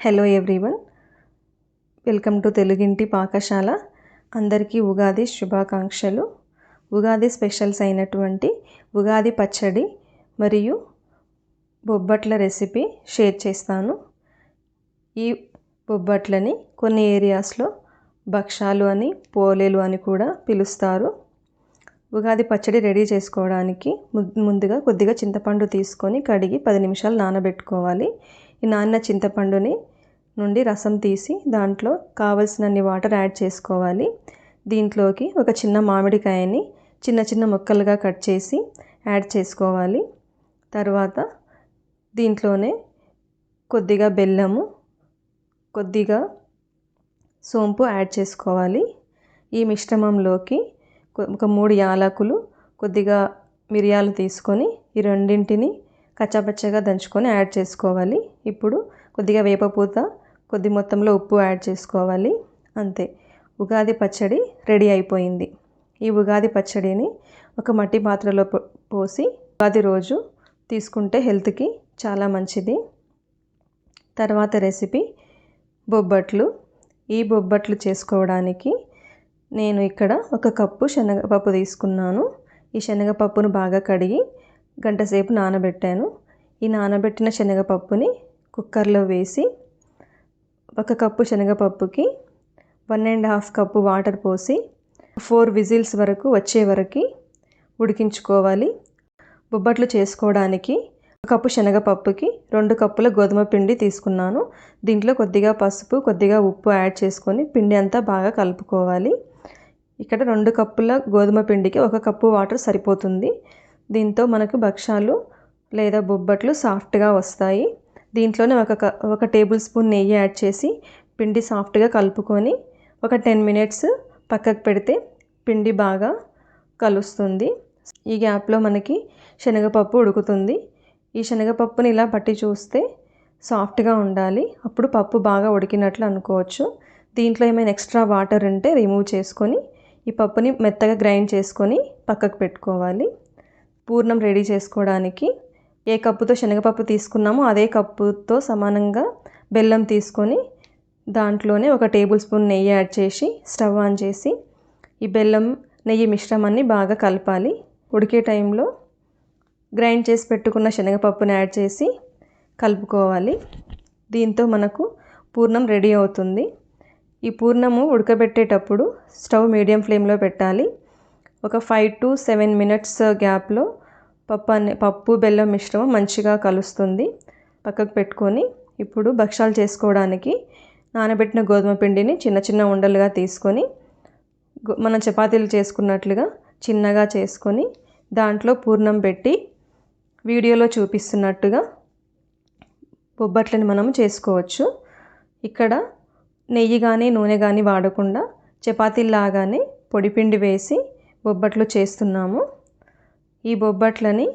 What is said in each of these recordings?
Hello everyone. Welcome to తెలుగింటి పాకశాల అందరికీ ఉగాది శుభాకాంక్షలు. ఉగాది స్పెషల్స్ అయినటువంటి ఉగాది పచ్చడి మరియు బొబ్బట్ల రెసిపీ షేర్ చేస్తాను. ఈ బొబ్బట్లని కొన్ని ఏరియాస్లో భక్షాలు అని పోలేలు అని కూడా పిలుస్తారు. ఉగాది పచ్చడి రెడీ చేసుకోవడానికి ముందుగా కొద్దిగా చింతపండు తీసుకొని కడిగి పది నిమిషాలు నానబెట్టుకోవాలి. నాన్న చింతపండుని నుండి రసం తీసి దాంట్లో కావలసినన్ని వాటర్ యాడ్ చేసుకోవాలి. దీంట్లోకి ఒక చిన్న మామిడికాయని చిన్న చిన్న ముక్కలుగా కట్ చేసి యాడ్ చేసుకోవాలి. తర్వాత దీంట్లోనే కొద్దిగా బెల్లము కొద్దిగా సోంపు యాడ్ చేసుకోవాలి. ఈ మిశ్రమంలోకి ఒక మూడు యాలకులు కొద్దిగా మిరియాలు తీసుకొని ఈ రెండింటిని కచ్చాపచ్చగా దంచుకొని యాడ్ చేసుకోవాలి. ఇప్పుడు కొద్దిగా వేపపూత కొద్ది మొత్తంలో ఉప్పు యాడ్ చేసుకోవాలి. అంతే. ఉగాది పచ్చడి రెడీ అయిపోయింది. ఈ ఉగాది పచ్చడిని ఒక మట్టి పాత్రలో పోసి ఉగాది రోజు తీసుకుంటే హెల్త్కి చాలా మంచిది. తర్వాత రెసిపీ బొబ్బట్లు. ఈ బొబ్బట్లు చేసుకోవడానికి నేను ఇక్కడ ఒక కప్పు శనగపప్పు తీసుకున్నాను. ఈ శనగపప్పును బాగా కడిగి గంట సేపు నానబెట్టాను. ఈ నానబెట్టిన శనగపప్పుని కుక్కర్లో వేసి ఒక cup శనగపప్పుకి one and half cup water పోసి ఫోర్ విజిల్స్ వరకు వచ్చే వరకు ఉడికించుకోవాలి. బొబ్బట్లు చేసుకోవడానికి ఒక కప్పు శనగపప్పుకి రెండు కప్పుల గోధుమ పిండి తీసుకున్నాను. దీంట్లో కొద్దిగా పసుపు కొద్దిగా ఉప్పు యాడ్ చేసుకొని పిండి అంతా బాగా కలుపుకోవాలి. ఇక్కడ రెండు కప్పుల గోధుమ పిండికి ఒక కప్పు వాటర్ సరిపోతుంది. దీంతో మనకు భక్షాలు లేదా బొబ్బట్లు సాఫ్ట్గా వస్తాయి. దీంట్లోనే ఒక ఒక టేబుల్ స్పూన్ నెయ్యి యాడ్ చేసి పిండి సాఫ్ట్గా కలుపుకొని ఒక టెన్ మినిట్స్ పక్కకు పెడితే పిండి బాగా కలుస్తుంది. ఈ గ్యాప్లో మనకి శనగపప్పు ఉడుకుతుంది. ఈ శనగపప్పుని ఇలా పట్టి చూస్తే సాఫ్ట్గా ఉండాలి. అప్పుడు పప్పు బాగా ఉడికినట్లు అనుకోవచ్చు. దీంట్లో ఏమైనా ఎక్స్ట్రా వాటర్ ఉంటే రిమూవ్ చేసుకొని ఈ పప్పుని మెత్తగా గ్రైండ్ చేసుకొని పక్కకు పెట్టుకోవాలి. పూర్ణం రెడీ చేసుకోవడానికి ఏ కప్పుతో శనగపప్పు తీసుకున్నామో అదే కప్పుతో సమానంగా బెల్లం తీసుకొని దాంట్లోనే ఒక టేబుల్ స్పూన్ నెయ్యి యాడ్ చేసి స్టవ్ ఆన్ చేసి ఈ బెల్లం నెయ్యి మిశ్రమాన్ని బాగా కలపాలి. ఉడికే టైంలో గ్రైండ్ చేసి పెట్టుకున్న శనగపప్పుని యాడ్ చేసి కలుపుకోవాలి. దీంతో మనకు పూర్ణం రెడీ అవుతుంది. ఈ పూర్ణము ఉడకబెట్టేటప్పుడు స్టవ్ మీడియం ఫ్లేమ్లో పెట్టాలి. ఒక ఫైవ్ టు సెవెన్ మినిట్స్ గ్యాప్లో పప్పు అనే పప్పు బెల్లం మిశ్రమం మంచిగా కలుస్తుంది. పక్కకు పెట్టుకొని ఇప్పుడు భక్షాలు చేసుకోవడానికి నానబెట్టిన గోధుమ పిండిని చిన్న చిన్న ఉండలుగా తీసుకొని మనం చపాతీలు చేసుకున్నట్లుగా చిన్నగా చేసుకొని దాంట్లో పూర్ణం పెట్టి వీడియోలో చూపిస్తున్నట్టుగా బొబ్బట్లని మనం చేసుకోవచ్చు. ఇక్కడ నెయ్యి కానీ నూనె కానీ వాడకుండా చపాతీలాగానే పొడిపిండి వేసి బొబ్బట్లు చేస్తున్నాము. ఈ బొబ్బట్లని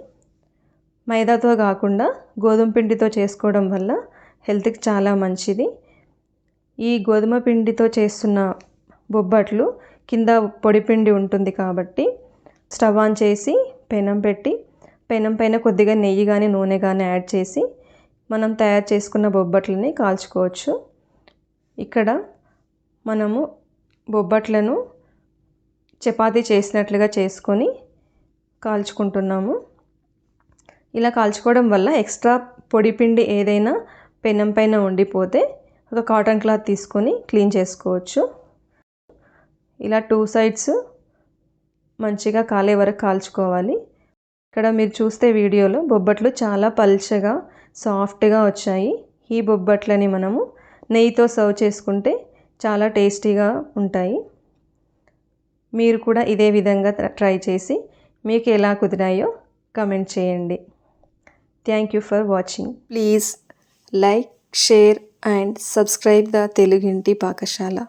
మైదాతో కాకుండా గోధుమ పిండితో చేసుకోవడం వల్ల హెల్త్కి చాలా మంచిది. ఈ గోధుమ పిండితో చేస్తున్న బొబ్బట్లు కింద పొడిపిండి ఉంటుంది కాబట్టి స్టవ్ ఆన్ చేసి పెనం పెట్టి పెనం పైన కొద్దిగా నెయ్యి కానీ నూనె కానీ యాడ్ చేసి మనం తయారు చేసుకున్న బొబ్బట్లని కాల్చుకోవచ్చు. ఇక్కడ మనము బొబ్బట్లను చపాతీ చేసినట్లుగా చేసుకొని కాల్చుకుంటున్నాము. ఇలా కాల్చుకోవడం వల్ల ఎక్స్ట్రా పొడిపిండి ఏదైనా పెనం పైన ఉండిపోతే ఒక కాటన్ క్లాత్ తీసుకొని క్లీన్ చేసుకోవచ్చు. ఇలా టూ సైడ్స్ మంచిగా కాలే వరకు కాల్చుకోవాలి. ఇక్కడ మీరు చూస్తే వీడియోలో బొబ్బట్లు చాలా పల్చగా సాఫ్ట్గా వచ్చాయి. ఈ బొబ్బట్లని మనము నెయ్యితో సర్వ్ చేసుకుంటే చాలా టేస్టీగా ఉంటాయి. మీరు కూడా ఇదే విధంగా ట్రై చేసి మీకు ఎలా కుదిరాయో కమెంట్ చేయండి. Thank you for watching please like share and subscribe the తెలుగింటి పాకశాల